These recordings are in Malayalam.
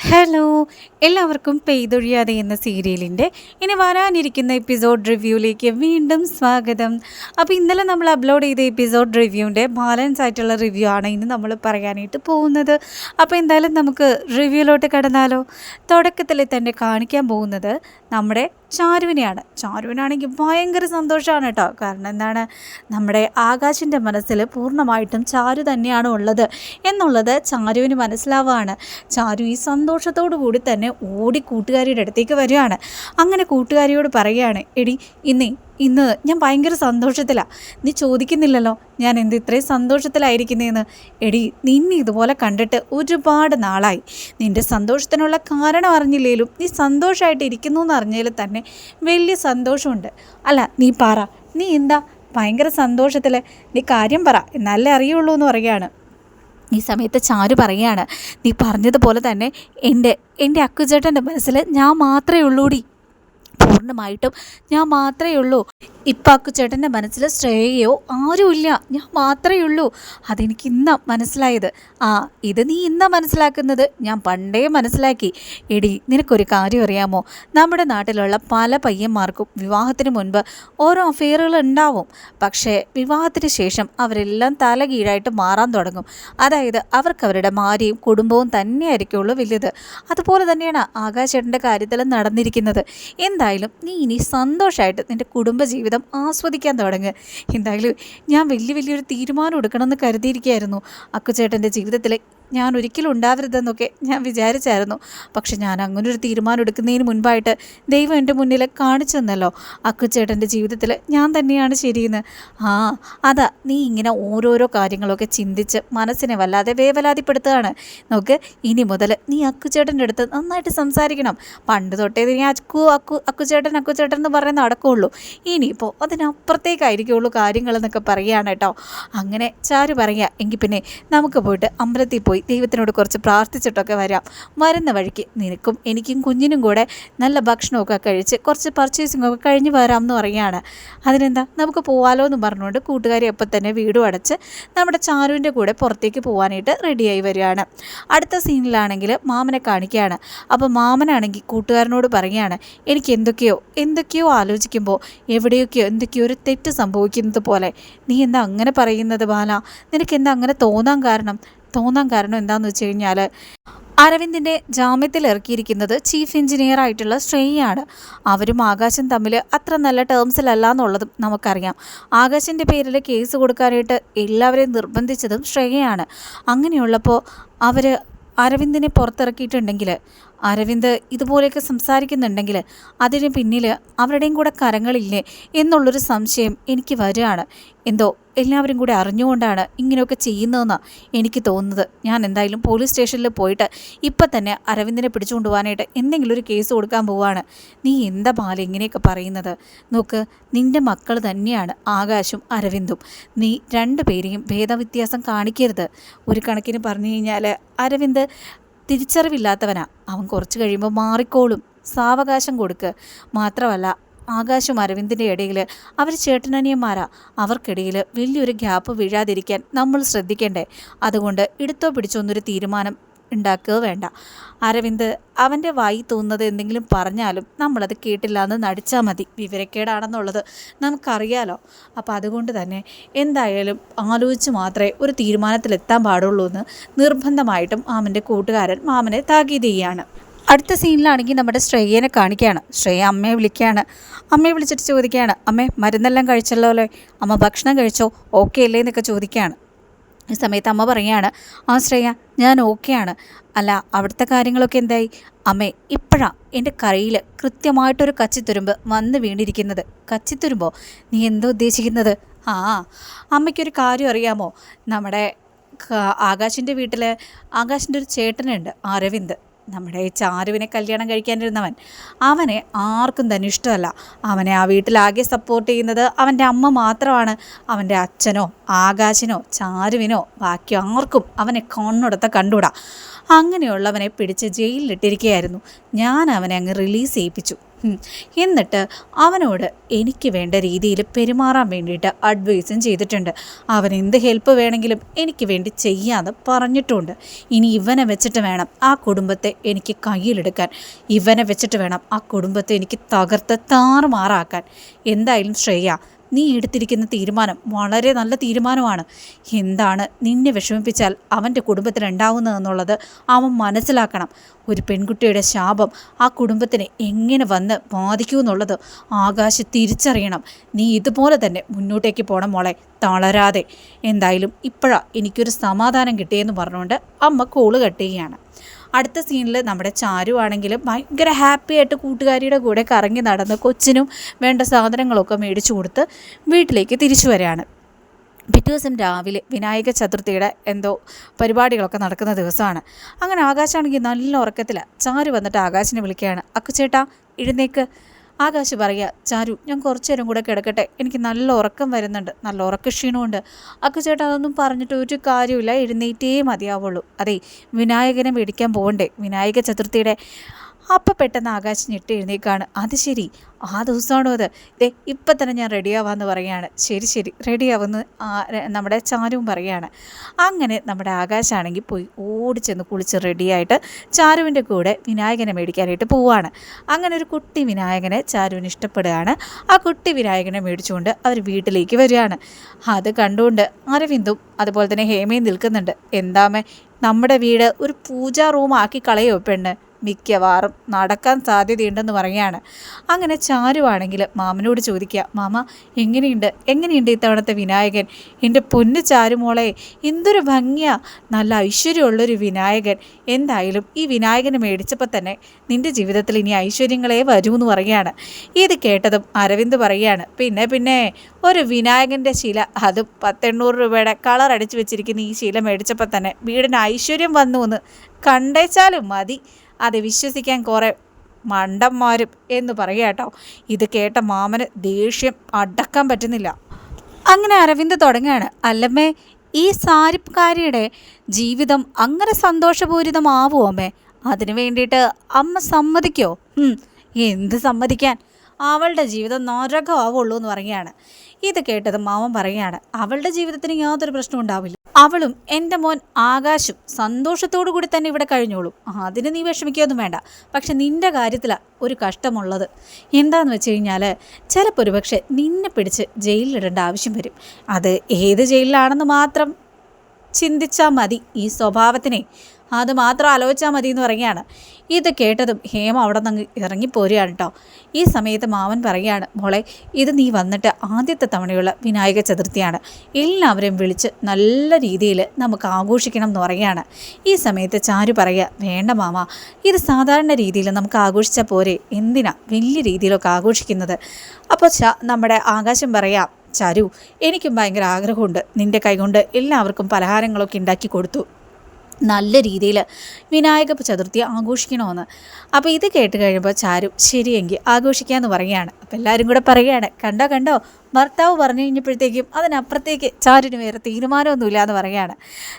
ഹലോ എല്ലാവർക്കും പെയ്തൊഴിയാതെ എന്ന സീരിയലിന്റെ ഇനി വരാനിരിക്കുന്ന എപ്പിസോഡ് റിവ്യൂയിലേക്ക് വീണ്ടും സ്വാഗതം. അപ്പോൾ ഇന്നലെ നമ്മൾ അപ്ലോഡ് ചെയ്ത എപ്പിസോഡ് റിവ്യൂവിന്റെ ബാലൻസ് ആയിട്ടുള്ള റിവ്യൂ ആണ് ഇന്ന് നമ്മൾ പറയാനായിട്ട് പോകുന്നത്. അപ്പോൾ എന്തായാലും നമുക്ക് റിവ്യൂയിലോട്ട് കടന്നാലോ. തുടക്കത്തിൽ തന്നെ കാണിക്കാൻ പോകുന്നത് നമ്മുടെ ചാരുവിനെയാണ്. ചാരുവിനാണെങ്കിൽ ഭയങ്കര സന്തോഷമാണ് കേട്ടോ. കാരണം എന്താണ്? നമ്മുടെ ആകാശിന്റെ മനസ്സിൽ പൂർണമായിട്ടും ചാരു തന്നെയാണ് ഉള്ളത്. എന്നുള്ളത് ചാരുവിന് മനസ്സിലാവുകയാണ് ചാരു ഈ സന്തോഷത്തോടു കൂടി തന്നെ ഓടി കൂട്ടുകാരിയുടെ അടുത്തേക്ക് വരികയാണ്. അങ്ങനെ കൂട്ടുകാരിയോട് പറയുകയാണ് എടി ഇന്ന് ഇന്ന് ഞാൻ ഭയങ്കര സന്തോഷത്തിലാണ് നീ ചോദിക്കുന്നില്ലല്ലോ ഞാൻ എന്ത് ഇത്രയും സന്തോഷത്തിലായിരിക്കുന്നതെന്ന് എടി നിന്നെ ഇതുപോലെ കണ്ടിട്ട് ഒരുപാട് നാളായി. നിന്റെ സന്തോഷത്തിനുള്ള കാരണം അറിഞ്ഞില്ലേലും നീ സന്തോഷമായിട്ട് ഇരിക്കുന്നു എന്ന് അറിഞ്ഞതിൽ തന്നെ വലിയ സന്തോഷമുണ്ട്. അല്ല നീ പറ. നീ എന്താ ഭയങ്കര സന്തോഷത്തിൽ നീ കാര്യം പറ. എന്നാലേ അറിയുള്ളൂ എന്ന് പറയുകയാണ്. ഈ സമയത്ത് ചാരു പറയുകയാണ് നീ പറഞ്ഞതുപോലെ തന്നെ എന്റെ എന്റെ അക്കുചേട്ടന്റെ മനസ്സിൽ ഞാൻ മാത്രമേ ഉള്ളൂടി. പൂർണമായിട്ടും ഞാൻ മാത്രമേ ഉള്ളൂ. ഇപ്പാക്കു ചേട്ടന്റെ മനസ്സിൽ ശ്രേയയോ ആരുമില്ല ഞാൻ മാത്രമേ ഉള്ളൂ. അതെനിക്ക് ഇന്നാ മനസ്സിലായത്. ആ ഇത് നീ ഇന്നാ മനസ്സിലാക്കുന്നത്? ഞാൻ പണ്ടേ മനസ്സിലാക്കി. എടി നിനക്കൊരു കാര്യം അറിയാമോ? നമ്മുടെ നാട്ടിലുള്ള പല പയ്യന്മാർക്കും വിവാഹത്തിന് മുൻപ് ഓരോ അഫെയറുകൾ ഉണ്ടാവും. പക്ഷേ വിവാഹത്തിന് ശേഷം അവരെല്ലാം തലകീഴായിട്ട് മാറാൻ തുടങ്ങും. അതായത് അവർക്ക് അവരുടെ ഭാര്യയും കുടുംബവും തന്നെയായിരിക്കുള്ളൂ വലുത്. അതുപോലെ തന്നെയാണ് ആകാശേട്ടന്റെ കാര്യത്തിൽ നടന്നിരിക്കുന്നത്. എന്തായാലും നീ ഇനി സന്തോഷമായിട്ട് നിന്റെ കുടുംബജീവിതം ആസ്വദിക്കാൻ തുടങ്ങുക എന്തായാലും ഞാൻ വലിയ വലിയൊരു തീരുമാനം എടുക്കണമെന്ന് കരുതിയിരിക്കുകയായിരുന്നു. അക്കുചേട്ടന്റെ ജീവിതത്തിൽ ഞാൻ ഒരിക്കലും ഉണ്ടാവരുതെന്നൊക്കെ ഞാൻ വിചാരിച്ചായിരുന്നു. പക്ഷെ ഞാൻ അങ്ങനൊരു തീരുമാനം എടുക്കുന്നതിന് മുൻപായിട്ട് ദൈവം എന്റെ മുന്നിൽ കാണിച്ചു തന്നല്ലോ. അക്കുച്ചേട്ടന്റെ ജീവിതത്തിൽ ഞാൻ തന്നെയാണ് ശരിയെന്ന്. ആ അതാ നീ ഇങ്ങനെ ഓരോരോ കാര്യങ്ങളൊക്കെ ചിന്തിച്ച് മനസ്സിനെ വല്ലാതെ വേവലാതിപ്പെടുത്തുകയാണ്. നോക്ക് ഇനി മുതൽ നീ അക്കുച്ചേട്ടന്റെ അടുത്ത് നന്നായിട്ട് സംസാരിക്കണം. പണ്ട് തൊട്ടേ നീ അക്കു അക്കു അക്കുച്ചേട്ടൻ അക്കുച്ചേട്ടൻ എന്ന് പറയുന്ന അടക്കമുള്ളൂ ഇനിയിപ്പോൾ അതിനപ്പുറത്തേക്കായിരിക്കുള്ളൂ കാര്യങ്ങളെന്നൊക്കെ പറയുകയാണ് കേട്ടോ. അങ്ങനെ ചാരു പറയുക എങ്കിൽ പിന്നെ നമുക്ക് പോയിട്ട് അമ്പലത്തിൽ പോയി ദൈവത്തിനോട് കുറച്ച് പ്രാർത്ഥിച്ചിട്ടൊക്കെ വരാം. വരുന്ന വഴിക്ക് നിനക്കും എനിക്കും കുഞ്ഞിനും കൂടെ നല്ല ഭക്ഷണമൊക്കെ കഴിച്ച് കുറച്ച് പർച്ചേസിംഗ് ഒക്കെ കഴിഞ്ഞ് വരാം എന്ന് പറയുകയാണ്. അതിനെന്താ? നമുക്ക് പോവാലോ എന്ന് പറഞ്ഞുകൊണ്ട് കൂട്ടുകാരി അപ്പം തന്നെ വീടും അടച്ച് നമ്മുടെ ചാരുവിന്റെ കൂടെ പുറത്തേക്ക് പോകാനായിട്ട് റെഡിയായി വരികയാണ്. അടുത്ത സീനിലാണെങ്കിൽ മാമനെ കാണിക്കുകയാണ്. അപ്പോൾ മാമനാണെങ്കിൽ കൂട്ടുകാരനോട് പറയുകയാണ് എനിക്ക് എന്തൊക്കെയോ എന്തൊക്കെയോ ആലോചിക്കുമ്പോൾ എവിടെയൊക്കെയോ എന്തൊക്കെയോ ഒരു തെറ്റ് സംഭവിക്കുന്നത് പോലെ. നീ എന്താ അങ്ങനെ പറയുന്നത് ബാല? നിനക്ക് എന്താ അങ്ങനെ തോന്നാൻ കാരണം? തോന്നാൻ കാരണം എന്താണെന്ന് വെച്ച് കഴിഞ്ഞാൽ അരവിന്ദിന്റെ ജാമ്യത്തിൽ ഇറക്കിയിരിക്കുന്നത് ചീഫ് എഞ്ചിനീയർ ആയിട്ടുള്ള ശ്രേയാണ് അവരും ആകാശം തമ്മിൽ അത്ര നല്ല ടേംസിലല്ല എന്നുള്ളതും നമുക്കറിയാം. ആകാശിന്റെ പേരിൽ കേസ് കൊടുക്കാനായിട്ട് എല്ലാവരെയും നിർബന്ധിച്ചതും ശ്രേയയാണ്. അങ്ങനെയുള്ളപ്പോൾ അവർ അരവിന്ദിനെ പുറത്തിറക്കിയിട്ടുണ്ടെങ്കിൽ അരവിന്ദ് ഇതുപോലെയൊക്കെ സംസാരിക്കുന്നുണ്ടെങ്കിൽ അതിന് പിന്നിൽ അവരുടെയും കൂടെ കരങ്ങളില്ലേ എന്നുള്ളൊരു സംശയം എനിക്ക് വരികയാണ്. എന്തോ എല്ലാവരും കൂടി അറിഞ്ഞുകൊണ്ടാണ് ഇങ്ങനെയൊക്കെ ചെയ്യുന്നതെന്നാണ് എനിക്ക് തോന്നുന്നത്. ഞാൻ എന്തായാലും പോലീസ് സ്റ്റേഷനിൽ പോയിട്ട് ഇപ്പം തന്നെ അരവിന്ദിനെ പിടിച്ചുകൊണ്ട് പോകാനായിട്ട് എന്തെങ്കിലും ഒരു കേസ് കൊടുക്കാൻ പോവാണ്. നീ എന്താ ബാല ഇങ്ങനെയൊക്കെ പറയുന്നത്? നോക്ക് നിന്റെ മക്കൾ തന്നെയാണ് ആകാശും അരവിന്ദും. നീ രണ്ട് പേരെയും ഭേദവ്യത്യാസം കാണിക്കരുത്. ഒരു കണക്കിന് പറഞ്ഞു കഴിഞ്ഞാൽ അരവിന്ദ് തിരിച്ചറിവില്ലാത്തവനാ. അവൻ കുറച്ച് കഴിയുമ്പോൾ മാറിക്കോളും. സാവകാശം കൊടുക്ക്. മാത്രമല്ല ആകാശും അരവിന്ദിന്റെ ഇടയിൽ അവർ ചേട്ടനനിയന്മാരാ. അവർക്കിടയിൽ വലിയൊരു ഗ്യാപ്പ് വീഴാതിരിക്കാൻ നമ്മൾ ശ്രദ്ധിക്കേണ്ടേ? അതുകൊണ്ട് എടുത്തോ പിടിച്ചൊന്നൊരു തീരുമാനം ഉണ്ടാക്കുക വേണ്ട. അരവിന്ദ് അവന്റെ വായി തോന്നുന്നത് എന്തെങ്കിലും പറഞ്ഞാലും നമ്മളത് കേട്ടില്ല എന്ന് നടിച്ചാൽ മതി. വിവരക്കേടാണെന്നുള്ളത് നമുക്കറിയാലോ. അപ്പോൾ അതുകൊണ്ട് തന്നെ എന്തായാലും ആലോചിച്ച് മാത്രമേ ഒരു തീരുമാനത്തിലെത്താൻ പാടുള്ളൂ എന്ന് നിർബന്ധമായിട്ടും മാമന്റെ കൂട്ടുകാരൻ മാമനെ താക്കീത് അടുത്ത സീനിലാണെങ്കിൽ നമ്മുടെ ശ്രേയനെ കാണിക്കുകയാണ്. ശ്രേയ അമ്മയെ വിളിക്കുകയാണ്. അമ്മയെ വിളിച്ചിട്ട് ചോദിക്കുകയാണ് അമ്മേ മരുന്നെല്ലാം കഴിച്ചല്ലോ അല്ലേ? അമ്മ ഭക്ഷണം കഴിച്ചോ? ഓക്കെ അല്ലേ? എന്നൊക്കെ ചോദിക്കുകയാണ്. ഈ സമയത്ത് അമ്മ പറയുകയാണ് ആ ശ്രേയ ഞാൻ ഓക്കെയാണ് അല്ല അവിടുത്തെ കാര്യങ്ങളൊക്കെ എന്തായി? അമ്മേ ഇപ്പോഴാണ് എന്റെ കറിയിൽ കൃത്യമായിട്ടൊരു കച്ചിത്തുരുമ്പ് വന്ന് വീണിരിക്കുന്നത്. കച്ചിത്തുരുമ്പോ? നീ എന്തോ ഉദ്ദേശിക്കുന്നത്? ആ അമ്മയ്ക്കൊരു കാര്യം അറിയാമോ? നമ്മുടെ ആകാശിന്റെ വീട്ടിൽ ആകാശിന്റെ ഒരു ചേട്ടനുണ്ട് അരവിന്ദ്. നമ്മുടെ ചാരുവിനെ കല്യാണം കഴിക്കാനിരുന്നവൻ. അവനെ ആർക്കും തന്നെ ഇഷ്ടമല്ല. അവനെ ആ വീട്ടിലാകെ സപ്പോർട്ട് ചെയ്യുന്നത് അവന്റെ അമ്മ മാത്രമാണ്. അവന്റെ അച്ഛനോ ആകാശിനോ ചാരുവിനോ ബാക്കി ആർക്കും അവനെ കണ്ണുടത്ത കണ്ടുകൂടാ. അങ്ങനെയുള്ളവനെ പിടിച്ച് ജയിലിലിട്ടിരിക്കുകയായിരുന്നു. ഞാൻ അവനെ അങ്ങ് റിലീസ് ചെയ്യിപ്പിച്ചു. എന്നിട്ട് അവനോട് എനിക്ക് വേണ്ട രീതിയിൽ പെരുമാറാൻ വേണ്ടിയിട്ട് അഡ്വൈസും ചെയ്തിട്ടുണ്ട്. അവൻ എന്ത് ഹെൽപ്പ് വേണമെങ്കിലും എനിക്ക് വേണ്ടി ചെയ്യാതെ പറഞ്ഞിട്ടുണ്ട്. ഇനി ഇവനെ വെച്ചിട്ട് വേണം ആ കുടുംബത്തെ എനിക്ക് കയ്യിലെടുക്കാൻ. ഇവനെ വെച്ചിട്ട് വേണം ആ കുടുംബത്തെ എനിക്ക് തകർത്ത് താറുമാറാക്കാൻ. എന്തായാലും ശ്രേയ നീ എടുത്തിരിക്കുന്ന തീരുമാനം വളരെ നല്ല തീരുമാനമാണ്. എന്താണ് നിന്നെ വിഷമിപ്പിച്ചാൽ അവന്റെ കുടുംബത്തിനുണ്ടാവുന്നതെന്നുള്ളത് അവൻ മനസ്സിലാക്കണം. ഒരു പെൺകുട്ടിയുടെ ശാപം ആ കുടുംബത്തിന് എങ്ങനെ വന്ന് ബാധിക്കുമെന്നുള്ളത് ആകാശ് തിരിച്ചറിയണം. നീ ഇതുപോലെ തന്നെ മുന്നോട്ടേക്ക് പോകണം മോളെ തളരാതെ. എന്തായാലും ഇപ്പോഴാണ് എനിക്കൊരു സമാധാനം കിട്ടിയെന്ന് പറഞ്ഞുകൊണ്ട് അമ്മ കോൾ കട്ടുകയാണ് അടുത്ത സീനിൽ നമ്മുടെ ചാരു ആണെങ്കിലും ഭയങ്കര ഹാപ്പി ആയിട്ട് കൂട്ടുകാരിയുടെ കൂടെ കറങ്ങി നടന്ന് കൊച്ചിനും വേണ്ട സാധനങ്ങളൊക്കെ മേടിച്ചു കൊടുത്ത് വീട്ടിലേക്ക് തിരിച്ചു വരികയാണ്. പിറ്റേ ദിവസം രാവിലെ വിനായക ചതുർത്ഥിയുടെ എന്തോ പരിപാടികളൊക്കെ നടക്കുന്ന ദിവസമാണ്. അങ്ങനെ ആകാശാണെങ്കിൽ നല്ല ഉറക്കത്തിലാണ് ചാരു വന്നിട്ട് ആകാശിനെ വിളിക്കുകയാണ്. അക്കുചേട്ടാ എഴുന്നേക്ക്. ആകാശ് പറയുക ചാരു ഞാൻ കുറച്ചു നേരം കൂടെ കിടക്കട്ടെ. എനിക്ക് നല്ല ഉറക്കം വരുന്നുണ്ട്. നല്ല ഉറക്ക ക്ഷീണമുണ്ട്. അക്കു ചേട്ടാ അതൊന്നും പറഞ്ഞിട്ട് ഒരു കാര്യമില്ല എഴുന്നേറ്റേ മതിയാവുള്ളൂ. അതെ വിനായകനെ മേടിക്കാൻ പോകണ്ടേ വിനായക ചതുർത്ഥിയുടെ അപ്പം പെട്ടെന്ന് ആകാശ് ഞെട്ടി എഴുന്നേക്കാണ് അത് ശരി ആ ദിവസമാണോ അത്? ദേ ഇപ്പം തന്നെ ഞാൻ റെഡിയാവാന്ന് പറയുകയാണ് ശരി ശരി റെഡിയാവുമെന്ന് നമ്മുടെ ചാരുവും പറയുകയാണ് അങ്ങനെ നമ്മുടെ ആകാശാണെങ്കിൽ പോയി ഓടി ചെന്ന് കുളിച്ച് റെഡിയായിട്ട് ചാരുവിന്റെ കൂടെ വിനായകനെ മേടിക്കാനായിട്ട് പോവുകയാണ് അങ്ങനെ ഒരു കുട്ടി വിനായകനെ ചാരുവിന് ഇഷ്ടപ്പെടുകയാണ്. ആ കുട്ടി വിനായകനെ മേടിച്ചുകൊണ്ട് അവർ വീട്ടിലേക്ക് വരികയാണ്. അത് കണ്ടുകൊണ്ട് അരവിന്ദും അതുപോലെ തന്നെ ഹേമയും നിൽക്കുന്നുണ്ട്. എന്താമേ നമ്മുടെ വീട് ഒരു പൂജാ റൂം ആക്കി കളയോ പെണ്ണ്? മിക്കവാറും നടക്കാൻ സാധ്യതയുണ്ടെന്ന് പറയുകയാണ്. അങ്ങനെ ചാരുവാണെങ്കിൽ മാമനോട് ചോദിക്കുക മാമ എങ്ങനെയുണ്ട്? എങ്ങനെയുണ്ട് ഇത്തവണത്തെ വിനായകൻ? എന്റെ പൊന്നു ചാരുമോളെ എന്തൊരു ഭംഗിയാ. നല്ല ഐശ്വര്യമുള്ളൊരു വിനായകൻ. എന്തായാലും ഈ വിനായകനെ മേടിച്ചപ്പോൾ തന്നെ നിന്റെ ജീവിതത്തിൽ ഇനി ഐശ്വര്യങ്ങളെ വരൂ എന്ന് പറയുകയാണ്. ഇത് കേട്ടതും അരവിന്ദ് പറയുകയാണ് പിന്നെ പിന്നെ ഒരു വിനായകന്റെ ശില. അതും പത്തെണ്ണൂറ് രൂപയുടെ കളർ അടിച്ചു വെച്ചിരിക്കുന്ന ഈ ശില മേടിച്ചപ്പോൾ തന്നെ വീടിന് ഐശ്വര്യം വന്നു എന്ന് കണ്ടേച്ചാലും മതി. അത് വിശ്വസിക്കാൻ കുറേ മണ്ടന്മാരും എന്ന് പറയുക കേട്ടോ. ഇത് കേട്ട മാമന് ദേഷ്യം അടക്കാൻ പറ്റുന്നില്ല. അങ്ങനെ അരവിന്ദ് തുടങ്ങുകയാണ്. അല്ലമ്മേ ഈ സാരിപ്പുകാരിയുടെ ജീവിതം അങ്ങനെ സന്തോഷപൂരിതമാവുമോ അമ്മേ? അതിനു വേണ്ടിയിട്ട് അമ്മ സമ്മതിക്കോ? എന്ത് സമ്മതിക്കാൻ? അവളുടെ ജീവിതം നരകമാവുള്ളൂ എന്ന് പറയുകയാണ്. ഇത് കേട്ടത് മാമൻ പറയുകയാണ്. അവളുടെ ജീവിതത്തിന് യാതൊരു പ്രശ്നവും ഉണ്ടാവില്ല. അവളും എന്റെ മോൻ ആകാശും സന്തോഷത്തോടു കൂടി തന്നെ ഇവിടെ കഴിഞ്ഞോളും. അതിന് നീ വിഷമിക്കുകയൊന്നും വേണ്ട. പക്ഷെ നിന്റെ കാര്യത്തിലാണ് ഒരു കഷ്ടമുള്ളത്. എന്താണെന്ന് വെച്ച് കഴിഞ്ഞാൽ ചിലപ്പോൾ ഒരു പക്ഷേ നിന്നെ പിടിച്ച് ജയിലിലിടേണ്ട ആവശ്യം വരും. അത് ഏത് ജയിലിലാണെന്ന് മാത്രം ചിന്തിച്ചാൽ മതി ഈ സ്വഭാവത്തിനെ. അത് മാത്രം ആലോചിച്ചാൽ മതി എന്ന് പറയുകയാണ്. ഇത് കേട്ടതും ഹേമ അവിടെ നിന്ന് ഇറങ്ങിപ്പോരുകയാണ് കേട്ടോ ഈ സമയത്ത് മാമൻ പറയുകയാണ് മോളെ ഇത് നീ വന്നിട്ട് ആദ്യത്തെ തവണയുള്ള വിനായക ചതുർത്ഥിയാണ്. എല്ലാവരെയും വിളിച്ച് നല്ല രീതിയിൽ നമുക്ക് ആഘോഷിക്കണം എന്ന് പറയുകയാണ്. ഈ സമയത്ത് ചാരു പറയുക വേണ്ട മാമ ഇത് സാധാരണ രീതിയിൽ നമുക്ക് ആഘോഷിച്ചാൽ പോരെ. എന്തിനാ വലിയ രീതിയിലൊക്കെ ആഘോഷിക്കുന്നത്? അപ്പോൾ ച നമ്മുടെ ആകാശം പറയാം ചാരു എനിക്കും ഭയങ്കര ആഗ്രഹമുണ്ട്. നിന്റെ കൈകൊണ്ട് എല്ലാവർക്കും പലഹാരങ്ങളൊക്കെ ഉണ്ടാക്കി കൊടുത്തു. നല്ല രീതിയിൽ വിനായക ചതുർത്ഥി ആഘോഷിക്കണമെന്ന്. അപ്പോൾ ഇത് കേട്ട് കഴിയുമ്പോൾ ചാരും ശരിയെങ്കിൽ ആഘോഷിക്കാമെന്ന് പറയുകയാണ്. അപ്പോൾ എല്ലാവരും കൂടെ പറയുകയാണ് കണ്ടോ കണ്ടോ? ഭർത്താവ് പറഞ്ഞു കഴിഞ്ഞപ്പോഴത്തേക്കും അതിനപ്പുറത്തേക്ക് ചാരുവിന് വേറെ തീരുമാനമൊന്നുമില്ല എന്ന് പറയുകയാണ്.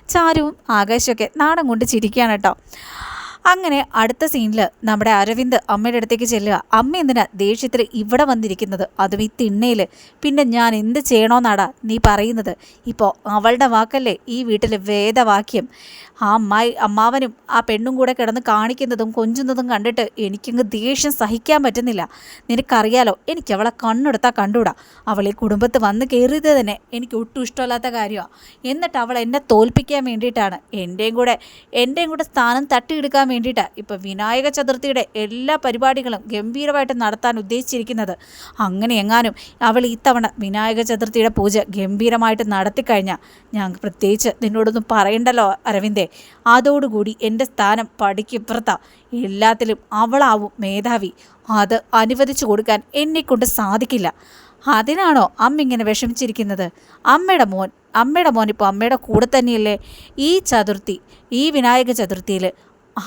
ചാരുവും ആകാശമൊക്കെ നാടൻ കൊണ്ട് ചിരിക്കുകയാണ് കേട്ടോ. അങ്ങനെ അടുത്ത സീനിൽ നമ്മുടെ അരവിന്ദ് അമ്മയുടെ അടുത്തേക്ക് ചെല്ലുക. അമ്മ എന്തിനാ ദേഷ്യത്തിൽ ഇവിടെ വന്നിരിക്കുന്നത്? അതും ഈ തിണ്ണയിൽ പിന്നെ ഞാൻ എന്ത് ചെയ്യണമെന്നാടാ നീ പറയുന്നത്? ഇപ്പോൾ അവളുടെ വാക്കല്ലേ ഈ വീട്ടിലെ വേദവാക്യം. ആ അമ്മായി അമ്മാവനും ആ പെണ്ണും കൂടെ കിടന്ന് കാണിക്കുന്നതും കൊഞ്ചുന്നതും കണ്ടിട്ട് എനിക്കങ്ങ് ദേഷ്യം സഹിക്കാൻ പറ്റുന്നില്ല. നിനക്കറിയാലോ എനിക്ക് അവളെ കണ്ണെടുത്താൽ കണ്ടുകൂടാ. അവൾ ഈ കുടുംബത്ത് വന്ന് കയറിയത് തന്നെ എനിക്ക് ഒട്ടും ഇഷ്ടമല്ലാത്ത കാര്യമാണ് എന്നിട്ട് അവൾ എന്നെ തോൽപ്പിക്കാൻ വേണ്ടിയിട്ടാണ്. എന്റെയും കൂടെ എന്റെയും കൂടെ സ്ഥാനം തട്ടിയെടുക്കാൻ വേണ്ടിയിട്ടാണ് ഇപ്പോൾ വിനായക ചതുർത്ഥിയുടെ എല്ലാ പരിപാടികളും ഗംഭീരമായിട്ട് നടത്താൻ ഉദ്ദേശിച്ചിരിക്കുന്നത്. അങ്ങനെ എങ്ങാനും അവൾ ഇത്തവണ വിനായക ചതുർത്ഥിയുടെ പൂജ ഗംഭീരമായിട്ട് നടത്തിക്കഴിഞ്ഞാൽ ഞാൻ പ്രത്യേകിച്ച് നിന്നോടൊന്നും പറയണ്ടല്ലോ അരവിന്ദേ. അതോടുകൂടി എന്റെ സ്ഥാനം പടിക്കിപ്പുറത്താ എല്ലാത്തിലും അവളാവും മേധാവി. അത് അനുവദിച്ചു കൊടുക്കാൻ എന്നെക്കൊണ്ട് സാധിക്കില്ല. അതിനാണോ അമ്മ ഇങ്ങനെ വിഷമിച്ചിരിക്കുന്നത്? അമ്മയുടെ മോൻ അമ്മയുടെ മോൻ ഇപ്പോൾ അമ്മയുടെ കൂടെ തന്നെയല്ലേ? ഈ ചതുർത്ഥി ഈ വിനായക ചതുർത്ഥിയിൽ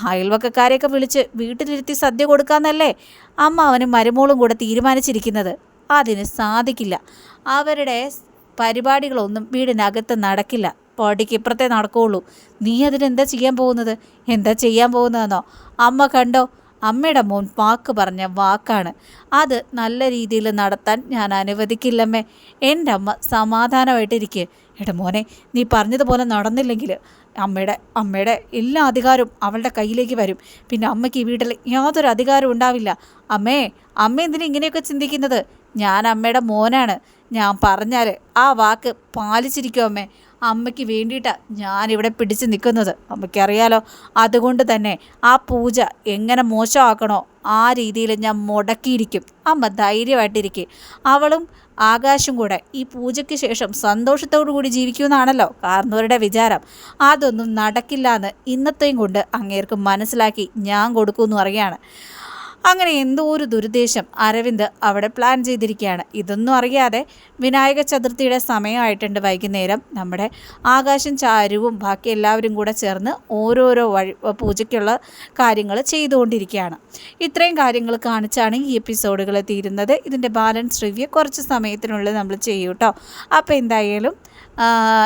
അയൽവക്കക്കാരെയൊക്കെ വിളിച്ച് വീട്ടിലിരുത്തി സദ്യ കൊടുക്കാന്നല്ലേ അമ്മ അവനും മരുമോളും കൂടെ തീരുമാനിച്ചിരിക്കുന്നത്. അതിന് സാധിക്കില്ല. അവരുടെ പരിപാടികളൊന്നും വീടിനകത്ത് നടക്കില്ല. പടിക്ക് ഇപ്പുറത്തേ നടക്കുകയുള്ളൂ നീ അതിനെന്താ ചെയ്യാൻ പോകുന്നത്? എന്താ ചെയ്യാൻ പോകുന്നതെന്നോ? അമ്മ കണ്ടോ? അമ്മയുടെ മോൻ വാക്ക് പറഞ്ഞ വാക്കാണ്. അത് നല്ല രീതിയിൽ നടത്താൻ ഞാൻ അനുവദിക്കില്ലമ്മേ. എന്റെ അമ്മ സമാധാനമായിട്ടിരിക്കുക എടാ മോനെ നീ പറഞ്ഞതുപോലെ നടന്നില്ലെങ്കിൽ അമ്മയുടെ അമ്മയുടെ എല്ലാ അധികാരവും അവളുടെ കയ്യിലേക്ക് വരും. പിന്നെ അമ്മയ്ക്ക് ഈ വീട്ടിൽ യാതൊരു അധികാരവും ഉണ്ടാവില്ല. അമ്മേ അമ്മ എന്തിനാ ഇങ്ങനെയൊക്കെ ചിന്തിക്കുന്നത്? ഞാൻ അമ്മയുടെ മോനാണ്. ഞാൻ പറഞ്ഞാൽ ആ വാക്ക് പാലിച്ചിരിക്കും അമ്മേ. അമ്മയ്ക്ക് വേണ്ടിയിട്ടാണ് ഞാനിവിടെ പിടിച്ച് നിൽക്കുന്നത്. അമ്മയ്ക്കറിയാലോ അതുകൊണ്ട് തന്നെ ആ പൂജ എങ്ങനെ മോശമാക്കണോ ആ രീതിയിൽ ഞാൻ മുടക്കിയിരിക്കും. അമ്മ ധൈര്യമായിട്ടിരിക്കും. അവളും ആകാശം കൂടെ. ഈ പൂജയ്ക്ക് ശേഷം സന്തോഷത്തോടു കൂടി ജീവിക്കുമെന്നാണല്ലോ കാർന്നവരുടെ വിചാരം. അതൊന്നും നടക്കില്ല എന്ന് ഇന്നത്തെയും കൊണ്ട് അങ്ങേർക്ക് മനസ്സിലാക്കി ഞാൻ കൊടുക്കുമെന്ന് പറയുകയാണ്. അങ്ങനെ എന്തോ ഒരു ദുരുദ്ദേശം അരവിന്ദ് അവിടെ പ്ലാൻ ചെയ്തിരിക്കുകയാണ്. ഇതൊന്നും അറിയാതെ വിനായക ചതുർത്ഥിയുടെ സമയമായിട്ടുണ്ട് വൈകുന്നേരം. നമ്മുടെ ആകാശം ചാരുവും ബാക്കി എല്ലാവരും കൂടെ ചേർന്ന് ഓരോരോ വഴി പൂജയ്ക്കുള്ള കാര്യങ്ങൾ ചെയ്തുകൊണ്ടിരിക്കുകയാണ്. ഇത്രയും കാര്യങ്ങൾ കാണിച്ചാണ് ഈ എപ്പിസോഡുകൾ തീരുന്നത്. ഇതിന്റെ ബാലൻസ് റിവ്യൂ കുറച്ച് സമയത്തിനുള്ളിൽ നമ്മൾ ചെയ്യൂട്ടോ. അപ്പോൾ എന്തായാലും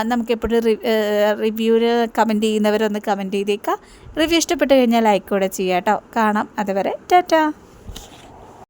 നമുക്കെപ്പോഴും റിവ്യൂവിൽ കമന്റ് ചെയ്യുന്നവരൊന്ന് കമന്റ് ചെയ്തേക്കാം. റിവ്യൂ ഇഷ്ടപ്പെട്ട് കഴിഞ്ഞാൽ ലൈക്ക് കൂടെ ചെയ്യാം കേട്ടോ കാണാം. അതുവരെ ടാറ്റാ.